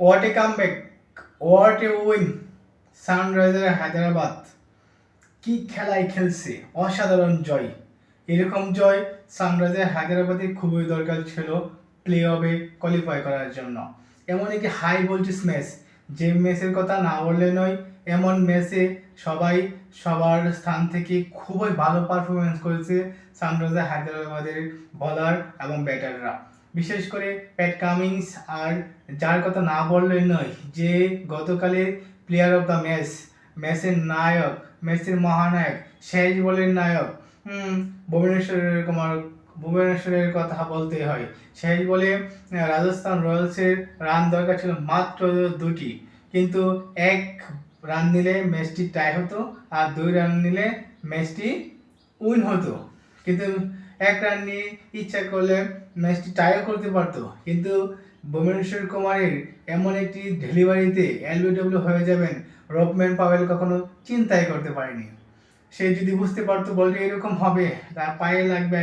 What a comeback what a win Sunriser Hyderabad কি খেলায় খেলছে? অসাধারণ জয়। এরকম জয় সানরাইজার হায়দ্রাবাদে খুবই দরকার ছিল প্লে অফে কোয়ালিফাই করার জন্য। এমন একটি হাই ভোল্টেজ ম্যাচ যে ম্যাচের কথা না বললে নয়, এমন ম্যাচে সবাই সবার স্থান থেকে খুবই ভালো পারফরমেন্স করেছে সানরাইজার হায়দ্রাবাদের বলার এবং ব্যাটাররা বিশেষ করে প্যাট কামিংস আর যার কথা না বললে নয়, যে গতকালের প্লেয়ার অফ দ্য ম্যাচ ম্যাচের নায়ক ম্যাচের মহানায়ক, শেষ বলের নায়ক ভুবনেশ্বরের কুমার ভুবনেশ্বরের কথা বলতে হয়। শেষ বলে রাজস্থান রয়্যালসের রান দরকার ছিল মাত্র দুটি। কিন্তু এক রান নিলে ম্যাচটি টাই হতো আর দুই রান নিলে ম্যাচটি উইন হতো। কিন্তু এক রান নিয়ে ইচ্ছা করলে ম্যাচটি টাইও করতে পারতো। কিন্তু ভুবনেশ্বর কুমারের এমন একটি ডেলিভারিতে এলবিডব্লিউ হয়ে যাবেন রবম্যান পাওয়েল কখনো চিন্তাই করতে পারেনি। সে যদি বুঝতে পারতো বলটি এরকম হবে, তার পায়ে লাগবে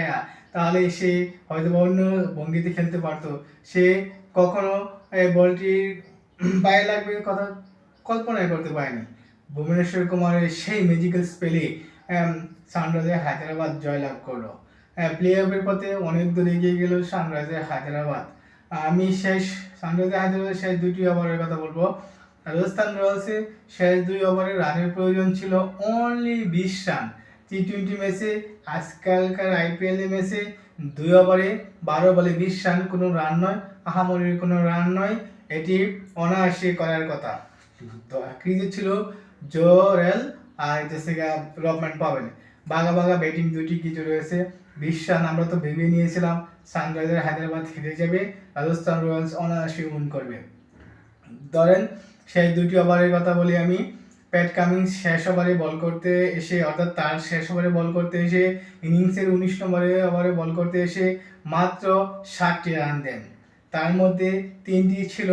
তাহলে সে হয়তো অন্য ভঙ্গিতে খেলতে পারতো। সে কখনো বলটির পায়ে লাগবে কথা কল্পনাই করতে পারেনি। ভুবনেশ্বর কুমারের সেই ম্যাজিক্যাল স্পেলে সানরাইজার হায়দ্রাবাদ জয়লাভ করল। প্লে অফের পথে অনেক দূর এগিয়ে গেল সানরাইজার হায়দ্রাবাদ। আমি শেষ সানরাইজার হায়দ্রাবাদের শেষ দুটি ওভারের কথা বলব। রাজস্থান রয়্যালসে শেষ দুই ওভারে রানের প্রয়োজন ছিল অনলি বিশ রান। টি টোয়েন্টি ম্যাচে আজকালকার আইপিএল ম্যাচে দুই ওভারে বারো বলে বিশ রান কোনো রান নয়, আহামরির কোনো রান নয়। এটি অনায়াসে করার কথা। ক্রিজে ছিল জোরেল আর হচ্ছে রবম্যান পাবেন বাঘা বাঘা ব্যাটিং দুটি কিছু রয়েছে। বিশ রান আমরা তো ভেবে নিয়েছিলাম সানরাইজার হায়দ্রাবাদ হেরে যাবে, রাজস্থান রয়্যালস অনায়াসে উইন করবে। ধরেন, সেই দুটি ওভারের কথা বলি আমি। প্যাট কামিংস শেষ ওভারে বল করতে এসে, অর্থাৎ তার শেষ ওভারে বল করতে এসে ইনিংসের উনিশ নম্বরে ওভারে বল করতে এসে মাত্র ষাটটি রান দেন। তার মধ্যে তিনটি ছিল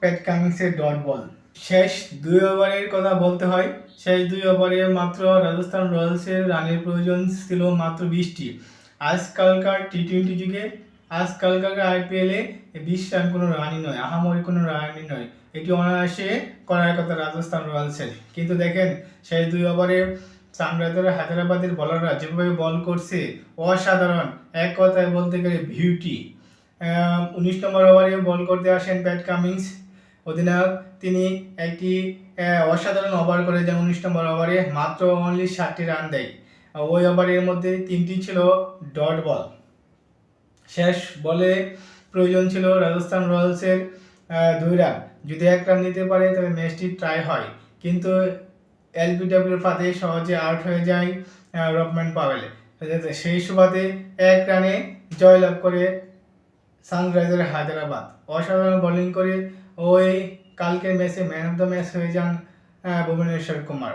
প্যাট কামিংসের ডট বল শেষ দুই ওভারের কথা বলতে হয়। শেষ দুই ওভারে মাত্র রাজস্থান রয়্যালসের রানের প্রয়োজন ছিল মাত্র বিশটি। আজকালকার টি টোয়েন্টি যুগে আজকালকার আইপিএলে বিশ রান কোনো রানই নয়, আহামরি কোনো রানই নয়। এটি অনায়াসে করার কথা রাজস্থান রয়্যালসের। কিন্তু দেখেন সেই দুই ওভারে সানরাইজার হায়দ্রাবাদের বলাররা যেভাবে বল করছে, অসাধারণ। এক কথায় বলতে গেলে বিউটি উনিশ নম্বর ওভারে বল করতে আসেন প্যাট কামিংস অধিনায়ক, তিনি একটি অসাধারণ ওভার করে যান উনিশ নম্বর ওভারে মাত্র অনলি ষাটটি রান দেয়। ওই ওভারের মধ্যে তিনটি ছিল ডট বল শেষ বলে প্রয়োজন ছিল রাজস্থান রয়্যালসের দুই রান যদি এক রান নিতে পারে, তবে ম্যাচটি ট্রাই হয়। কিন্তু এলবিডব্লিউর ফাঁদে সহজে আউট হয়ে যায় রবম্যান পাওয়েল সেই সুবাদে এক রানে জয়লাভ করে সানরাইজার হায়দ্রাবাদ। অসাধারণ বোলিং করে ওই কালকের ম্যাচে ম্যান অফ দ্য ম্যাচ হয়ে যান ভুবনেশ্বর কুমার।